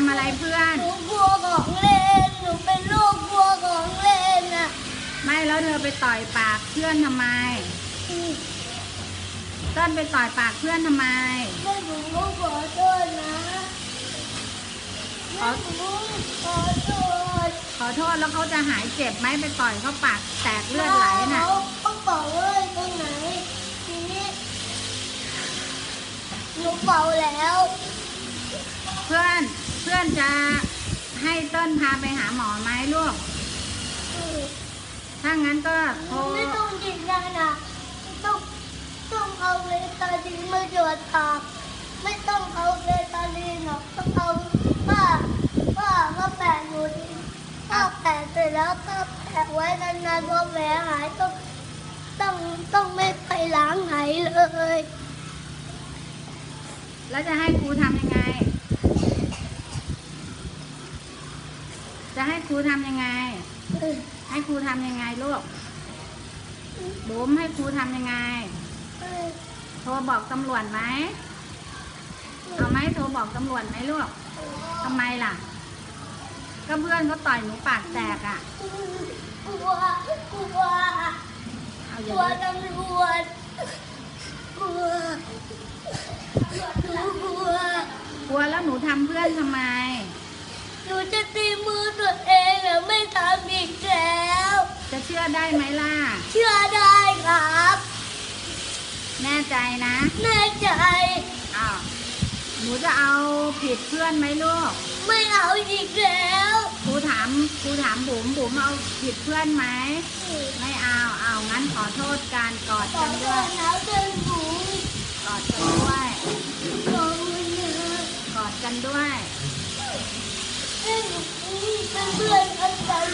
ำอะไรเพื่อน หนูกลัวของเล่น หนูเป็นโรคกลัวของเล่นอะไม่แล้วเธอไปต่อยปากเพื่อนทำไม เต้นไปต่อยปากเพื่อนทำไม แม่หนูขอโทษนะแม่หนูขอโทษขอโทษแล้วเขาจะหายเจ็บไหมไปต่อยเขาปากแตกเลือดไหลน่ะ เขาเขาเป่าเลยตรงไหน ทีนี้หนูเป่าแล้ว เพื่อน เพื่อนจะให้เต้นพาไปหาหมอไหมลูก ถ้างั้นก็โทรไม่ต้องกินยานะต้องต้องเอาเลตาลีนมาหยดปากไม่ต้องเอาเลตาลีนหรอกต้องเอาป้าป้ามาแปะอยู่ดีป้าแปะเสร็จแล้วป้าแปะไว้นานๆพอแผลหายต้องต้องต้องไม่ไปล้างไหนเลย แล้วจะให้ครูทำยังไง จะให้ค รูทำยังไง ให้ครูทำยังไงลูกบุ๋มให้ครูทำยังไง โทรบอกตำรวจไหมเอาไหมโทรบอกตำรวจไหมลูกทำไมล่ะ ก็เพื่อนเขาต่อยหนูปากแตกอะ กลัว กลัว กลัวตำรวจ กลัวหนูกลัว กลัวแล้วหนูทำเพื่อนทำไม หนูจะตีมือตัวเอง ชื่อได้ไหมล่ะ เชื่อได้ครับแน่ใจนะแน่ใจอ้าวหนูจะเอาผิดเพื่อนไหมลูก ไม่เอาอีกแล้วครูถามครูถามบุ๋มบุ๋มเอาผิดเพื่อนไหมไม่เอาเอางั้นขอโทษการกอดขอกันโทด้วยษนะเพื่อนหนูกอดกันด้วยขอบคุณนะกอดกันด้วย เพื่อนหนูเป็นเพื่อนกันแต่ยังไม่